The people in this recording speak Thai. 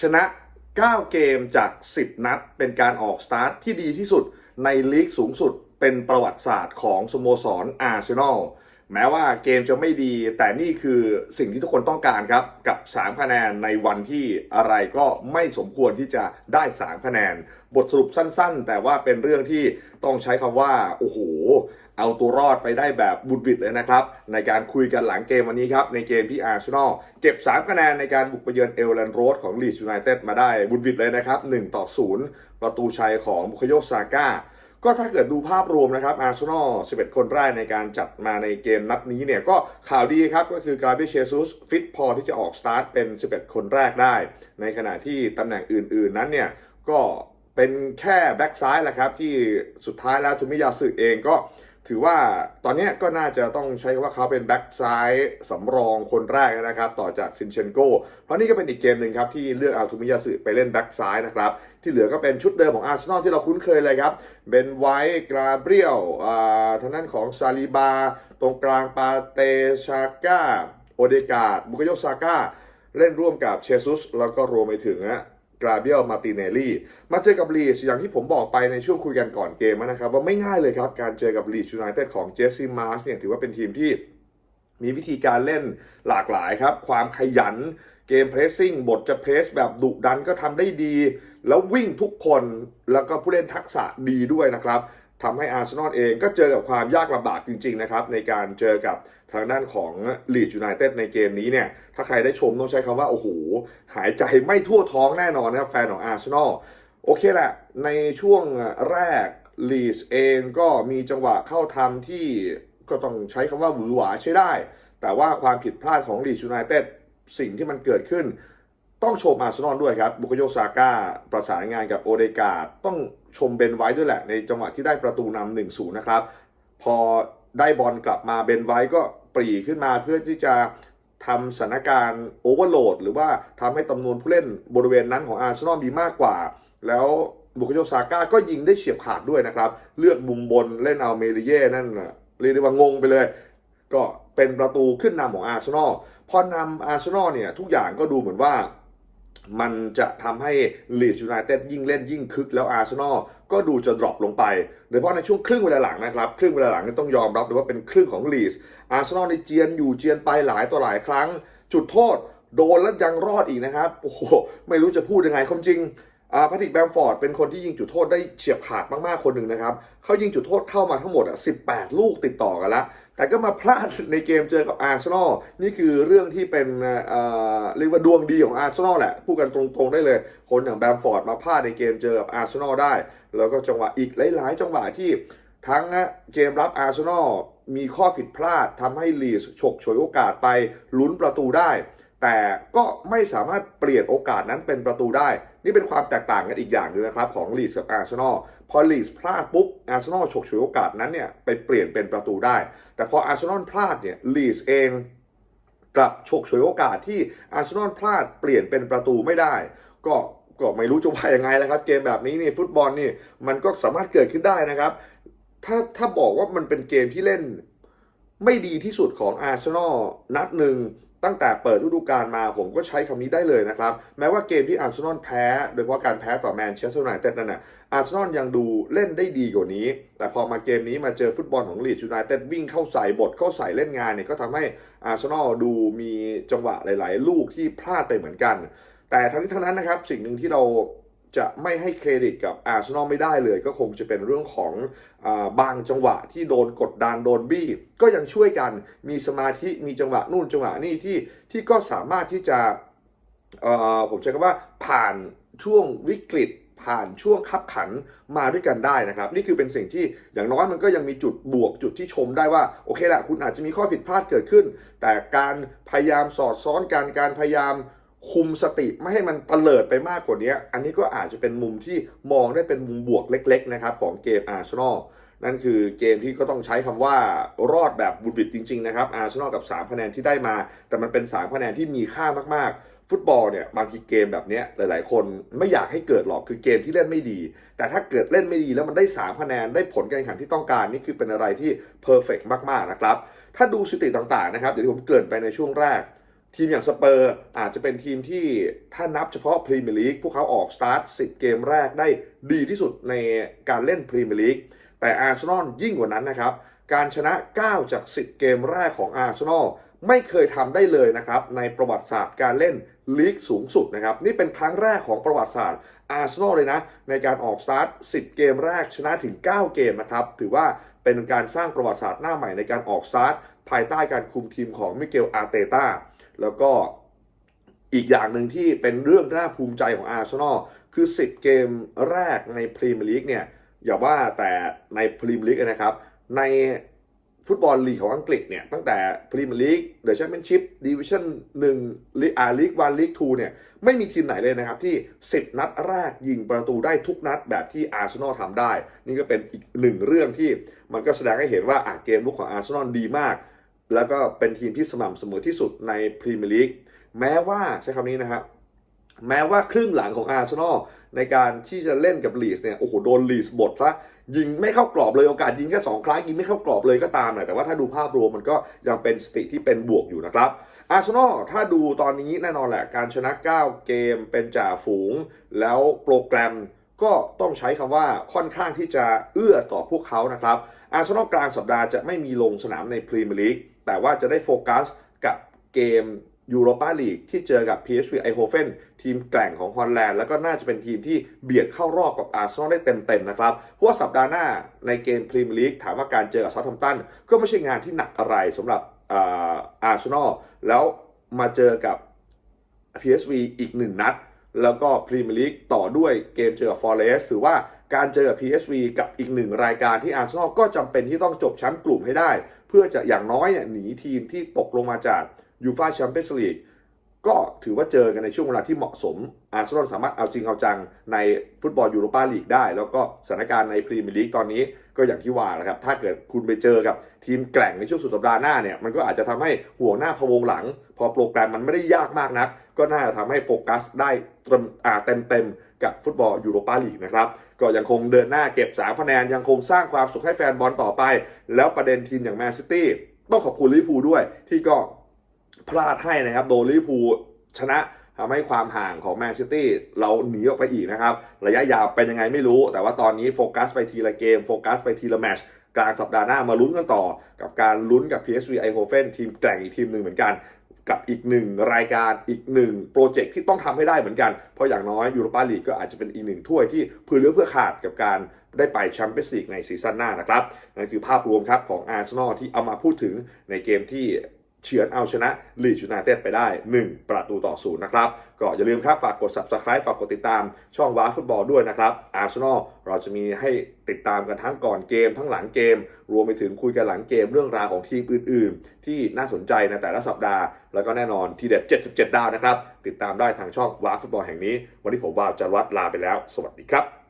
ชนะ 9 เกมจาก 10 นัด เป็นการออกสตาร์ทที่ดีที่สุดในลีกสูงสุดเป็นประวัติศาสตร์ของสโมสรอาร์เซนอล แม้ว่าเกมจะไม่ดี แต่นี่คือสิ่งที่ทุกคนต้องการครับ กับ 3 คะแนนในวันที่อะไรก็ไม่สมควรที่จะได้ 3 คะแนน บทสรุปสั้นๆ แต่ว่าเป็นเรื่องที่ต้องใช้คำว่า โอ้โห เอาตัวรอดไปได้แบบบุดวิดเลยนะครับ ในการคุยกันหลังเกมวันนี้ครับ ในเกมที่อาร์เซนอลเก็บ 3 คะแนนในการบุกไปเยือนเอลแลนโรดของลีดยูไนเต็ดมาได้บุดวิดเลยนะครับ1ต่อ0ประตูชัยของบุคโยซาก้า ก็ถ้าเกิดดูภาพรวมนะครับอาร์เซนอล 11 คนแรกในการจัดมาในเกมนัดนี้เนี่ยก็ข่าวดีครับก็คือกราเบเชซุสฟิตพอที่จะออกสตาร์ทเป็น 11 คนแรกได้ ในขณะที่ตำแหน่งอื่น ๆ นั้นเนี่ยก็เป็นแค่แบ็กซ้ายแหละครับ ที่สุดท้ายแล้วทุมิยาสึเองก็ถือว่าตอนนี้ก็น่าจะต้องใช้คำว่าเขาเป็นแบ็กซ้ายสำรองคนแรกนะครับ ต่อจากซินเชนโก เพราะนี่ก็เป็นอีกเกมหนึ่งครับที่เลือกเอาทูมิยาสึไปเล่นแบ็กซ้ายนะครับ ที่เหลือก็เป็นชุดเดิมของอาร์เซนอลที่เราคุ้นเคยเลยครับเบนไวท์กราเบรียลอ่าทางด้านของซาลิบา ตรงกลางปาเตชาก้าโอเดกาดบุคโยซาก้าเล่นร่วมกับเชซุส แล้วก็รวมไปถึงกราเบียลมาติเนลลี่มาเจอกับลีสอย่างที่ผมบอกไปในช่วงคุยกันก่อนเกมนะครับ ว่าไม่ง่ายเลยครับ การเจอกับลีสยูไนเต็ดของเจสซี่มาร์สเนี่ยถือว่าเป็นทีมที่มีวิธีการเล่นหลากหลายครับ ความขยันเกมเพรสซิ่งบทจะเพรสแบบดุดันก็ทำได้ดี แล้ววิ่งทุกคนแล้วก็ผู้เล่นทักษะดีด้วยนะครับทำให้อาร์เซนอลเองก็เจอกับความยากลำบากจริง ๆ นะครับ ในการเจอกับทางด้านของลีดยูไนเต็ดในเกมนี้เนี่ย ถ้าใครได้ชมต้องใช้คำว่า โอ้โห หายใจไม่ทั่วท้องแน่นอนนะครับ แฟนของอาร์เซนอลโอเคแหละ ในช่วงแรกลีสเองก็มีจังหวะเข้าทำที่ก็ต้องใช้คำว่าหวือหวาใช้ได้ แต่ว่าความผิดพลาดของลีดยูไนเต็ดสิ่งที่มันเกิดขึ้น ต้องชมอาร์เซนอลด้วยครับ บุคโยซาก้าประสานงานกับโอเดกาดต้องชมเบนไว้ด้วยแหละ ในจังหวะที่ได้ประตูนำหนึ่งศูนย์นะครับ พอได้บอลกลับมาเบนไว้ก็ปรีขึ้นมาเพื่อที่จะทำสถานการณ์โอเวอร์โหลดหรือว่าทำให้จำนวนผู้เล่นบริเวณนั้นของอาร์เซนอลมีมากกว่า แล้วบุคโยซาก้าก็ยิงได้เฉียบขาดด้วยนะครับ เลือกมุมบนเล่นเอาเมริเย่นั่นเรียกได้ว่างงไปเลย ก็เป็นประตูขึ้นนำของอาร์เซนอลพอนำอาร์เซนอลเนี่ยทุกอย่างก็ดูเหมือนว่า มันจะทำให้ลีดยูไนเต็ดยิ่งเล่นยิ่งคึกแล้วอาร์เซนอลก็ดูจะดรอปลงไป โดยเฉพาะในช่วงครึ่งเวลาหลังนะครับ ครึ่งเวลาหลังนี่ต้องยอมรับเลยว่าเป็นครึ่งของลีดอาร์เซนอลในเจียนอยู่เจียนไปหลายต่อหลายครั้ง จุดโทษโดนแล้วยังรอดอีกนะครับ โอ้โห ไม่รู้จะพูดยังไงความจริง พาติกแบมฟอร์ดเป็นคนที่ยิงจุดโทษได้เฉียบขาดมากๆคนหนึ่งนะครับเขายิงจุดโทษเข้ามาทั้งหมดอะ18 ลูกติดต่อกันแล้วแต่ก็มาพลาดในเกมเจอกับอาร์เซนอลนี่คือเรื่องที่เป็นเอ่อเรียกว่าดวงดีของอาร์เซนอลแหละพูดกันตรงๆได้เลย คนอย่างแบมฟอร์ดมาพลาดในเกมเจอกับอาร์เซนอลได้ แล้วก็จังหวะอีกหลายๆ จังหวะที่ทั้งเกมรับอาร์เซนอลมีข้อผิดพลาดทำให้ลีสฉกฉวยโอกาสไปลุ้นประตูได้ แต่ก็ไม่สามารถเปลี่ยนโอกาสนั้นเป็นประตูได้ นี่เป็นความแตกต่างกันอีกอย่างหนึงนะครับ ของลีสกับอาร์เซนอลพอลีสพลาดปุ๊บอาร์เซนอลฉกฉวยโอกาสนั้นเนี่ยไปเปลี่ยนเป็นประตูได้ แต่พออาร์เซนอลพลาดเนี่ยลีสเองกลับฉกฉวยโอกาสที่อาร์เซนอลพลาดเปลี่ยนเป็นประตูไม่ได้ ก็ก็ไม่รู้จะว่ายังไงแล้วครับ เกมแบบนี้นี่ฟุตบอลนี่มันก็สามารถเกิดขึ้นได้นะครับ ถ้าถ้าบอกว่ามันเป็นเกมที่เล่นไม่ดีที่สุดของอาร์เซนอลนัดหนึ่ง ตั้งแต่เปิดฤดูกาลมาผมก็ใช้คำนี้ได้เลยนะครับ แม้ว่าเกมที่อาร์เซนอลแพ้ โดยเฉพาะการแพ้ต่อแมนเชสเตอร์ยูไนเต็ดนั่นน่ะอาร์เซนอลยังดูเล่นได้ดีกว่านี้ แต่พอมาเกมนี้มาเจอฟุตบอลของลีดยูไนเต็ดวิ่งเข้าใส่บทเข้าใส่เล่นงานเนี่ยก็ทำให้อาร์เซนอลดูมีจังหวะหลาย ๆ ลูกที่พลาดไปเหมือนกัน แต่ทั้งนี้ทั้งนั้นนะครับสิ่งหนึ่งที่เรา จะไม่ให้เครดิตกับอาร์เซนอลไม่ได้เลย ก็คงจะเป็นเรื่องของอบางจังหวะที่โดนกดดันโดนบี้ ก็ยังช่วยกันมีสมาธิมีจังหวะนู่นจังหวะนี่ที่ที่ก็สามารถที่จะผมใช้คำว่าผ่านช่วงวิกฤตผ่านช่วงคับขันมาด้วยกันได้นะครับ นี่คือเป็นสิ่งที่อย่างน้อยมันก็ยังมีจุดบวกจุดที่ชมได้ว่า โอเคแหละคุณอาจจะมีข้อผิดพลาดเกิดขึ้น แต่การพยายามสอดซ้อนกันการพยายาม คุมสติไม่ให้มันเตลิดไปมากกว่านี้ อันนี้ก็อาจจะเป็นมุมที่มองได้เป็นมุมบวกเล็กๆนะครับของเกมอาร์เซนอลนั่นคือเกมที่ก็ต้องใช้คำว่ารอดแบบบุดบิดจริงๆนะครับอาร์เซนอลกับ 3 คะแนนที่ได้มา แต่มันเป็น 3 คะแนนที่มีค่ามากๆ ฟุตบอลเนี่ยบางทีเกมแบบนี้หลาย ๆ คนไม่อยากให้เกิดหรอกคือเกมที่เล่นไม่ดี แต่ถ้าเกิดเล่นไม่ดีแล้วมันได้ 3 คะแนนได้ผลการแข่งขันที่ต้องการนี่คือเป็นอะไรที่เพอร์เฟกมากๆนะครับถ้าดูสถิติต่างๆนะครับเดี๋ยวผมเกินไปในช่วงแรก ทีมอย่างสเปอร์อาจจะเป็นทีมที่ถ้านับเฉพาะพรีเมียร์ลีกพวกเขาออกสตาร์ท 10 เกมแรกได้ดีที่สุดในการเล่นพรีเมียร์ลีกแต่อาร์เซนอลยิ่งกว่านั้นนะครับ การชนะ 9 จาก 10 เกมแรกของอาร์เซนอลไม่เคยทำได้เลยนะครับ ในประวัติศาสตร์การเล่นลีกสูงสุดนะครับ นี่เป็นครั้งแรกของประวัติศาสตร์อาร์เซนอลเลยนะ ในการออกสตาร์ท 10 เกมแรกชนะถึง 9 เกมนะครับ ถือว่าเป็นการสร้างประวัติศาสตร์หน้าใหม่ในการออกสตาร์ทภายใต้การคุมทีมของมิเกลอาร์เตต้า แล้วก็อีกอย่างหนึ่งที่เป็นเรื่องน่าภูมิใจของอาร์เซนอลคือ 10 เกมแรกในพรีเมียร์ลีกเนี่ยอย่าว่าแต่ในพรีเมียร์ลีกนะครับในฟุตบอลลีกของอังกฤษเนี่ยตั้งแต่พรีเมียร์ลีกเดอะแชมเปี้ยนชิพดิวิชั่นหนึ่งลีกอาร์ลีกวันลีกทูเนี่ยไม่มีทีมไหนเลยนะครับที่ 10 นัดแรกยิงประตูได้ทุกนัดแบบที่อาร์เซนอลทำได้ นี่ก็เป็นอีกหนึ่งเรื่องที่มันก็แสดงให้เห็นว่าอะเกมลุกของอาร์เซนอลดีมาก แล้วก็เป็นทีมที่สม่ำเสมอที่สุดในพรีเมียร์ลีกแม้ว่าใช้คำนี้นะครับแม้ว่าครึ่งหลังของอาร์เซนอลในการที่จะเล่นกับลีสเนี่ยโอ้โหโดนลีสบดซะยิงไม่เข้ากรอบเลยโอกาสยิงแค่สองครั้งยิงไม่เข้ากรอบเลยก็ตามนะแต่ว่าถ้าดูภาพรวมมันก็ยังเป็นสติที่เป็นบวกอยู่นะครับอาร์เซนอลถ้าดูตอนนี้แน่นอนแหละการชนะ 9 เกมเป็นจ่าฝูง แล้วโปรแกรมก็ต้องใช้คำว่าค่อนข้างที่จะเอื้อต่อพวกเขานะครับอาร์เซนอลกลางสัปดาห์จะไม่มีลงสนามในพรีเมียร์ลีก แต่ว่าจะได้โฟกัสกับเกมยูโรปาลีกที่เจอกับ PSV ไอโฮเฟนทีมแกร่งของฮอลแลนด์แล้วก็น่าจะเป็นทีมที่เบียดเข้ารอบกับอาร์เซนอลได้เต็มๆนะครับเพราะว่าสัปดาห์หน้าในเกมพรีเมียร์ลีกถามว่าการเจอกับซาท์แฮมตันก็ไม่ใช่งานที่หนักอะไรสำหรับอาร์เซนอลแล้วมาเจอกับ PSV อีกหนึ่งนัด แล้วก็พรีเมียร์ลีกต่อด้วยเกมเจอกับฟอร์เรสถือว่าการเจอกับ PSV กับอีกหนึ่งรายการที่อาร์เซนอลก็จำเป็นที่ต้องจบแชมป์กลุ่มให้ได้ พื่อจะอย่างน้อยเนี่ยหนีทีมที่ตกลงมาจากยูฟาแชมเปี้ยนส์ลีก ก็ถือว่าเจอกันในช่วงเวลาที่เหมาะสม อาร์เซนอลสามารถเอาจริงเอาจังในฟุตบอลยูโรปาลีกได้ แล้วก็สถานการณ์ในพรีเมียร์ลีกตอนนี้ก็อย่างที่ว่าแหละครับ ถ้าเกิดคุณไปเจอกับทีมแกร่งในช่วงสุดสัปดาห์หน้าเนี่ย มันก็อาจจะทำให้ห่วหน้าพวงหลัง พอโปรแกรมมันไม่ได้ยากมากนัก ก็น่าจะทำให้โฟกัสได้เต็มเต็มเต็มๆกับฟุตบอลยูโรปาลีกนะครับ ก็ยังคงเดินหน้าเก็บสามคะแนน ยังคงสร้างความสุขให้แฟนบอลต่อไป แล้วประเด็นทีมอย่างแมนซิตี้ต้องขอบคุณลิเวอร์พูลด้วยที่ก็ พลาดให้นะครับ โดนลิเวอร์พูลชนะทำให้ความห่างของแมนซิตี้เราหนีออกไปอีกนะครับ ระยะยาวเป็นยังไงไม่รู้ แต่ว่าตอนนี้โฟกัสไปทีละเกม โฟกัสไปทีละแมชกลางสัปดาห์หน้ามาลุ้นกันต่อ กับการลุ้นกับ PSV Eindhoven ทีมแกร่งอีกทีมหนึ่งเหมือนกันกับอีกหนึ่งรายการอีกหนึ่งโปรเจกต์ที่ต้องทำให้ได้เหมือนกัน เพราะอย่างน้อยยูโรปาลีกก็อาจจะเป็นอีกหนึ่งถ้วยที่เพื่อเลือเพื่อขาดกับการได้ไปแชมเปี้ยนส์ลีกในซีซั่นหน้านะครับนั่นคือภาพรวมครับของอาร์เซนอลที่เอามาพูดถึงในเกมที่ เฉือนเอาชนะลีดยูไนเต็ดไปได้ 1 ประตูต่อศูนย์นะครับ ก็อย่าลืมครับ ฝากกด subscribe ฝากกดติดตามช่องว้าฟุตบอลด้วยนะครับอาร์เซนอลเราจะมีให้ติดตามกันทั้งก่อนเกม ทั้งหลังเกม รวมไปถึงคุยกันหลังเกมเรื่องราวของทีมอื่น ๆ ที่น่าสนใจในแต่ละสัปดาห์ แล้วก็แน่นอนทีเด็ด 77 ดาวนะครับ ติดตามได้ทางช่องว้าฟุตบอลแห่งนี้ วันนี้ผมวาวจารวัตรลาไปแล้ว สวัสดีครับ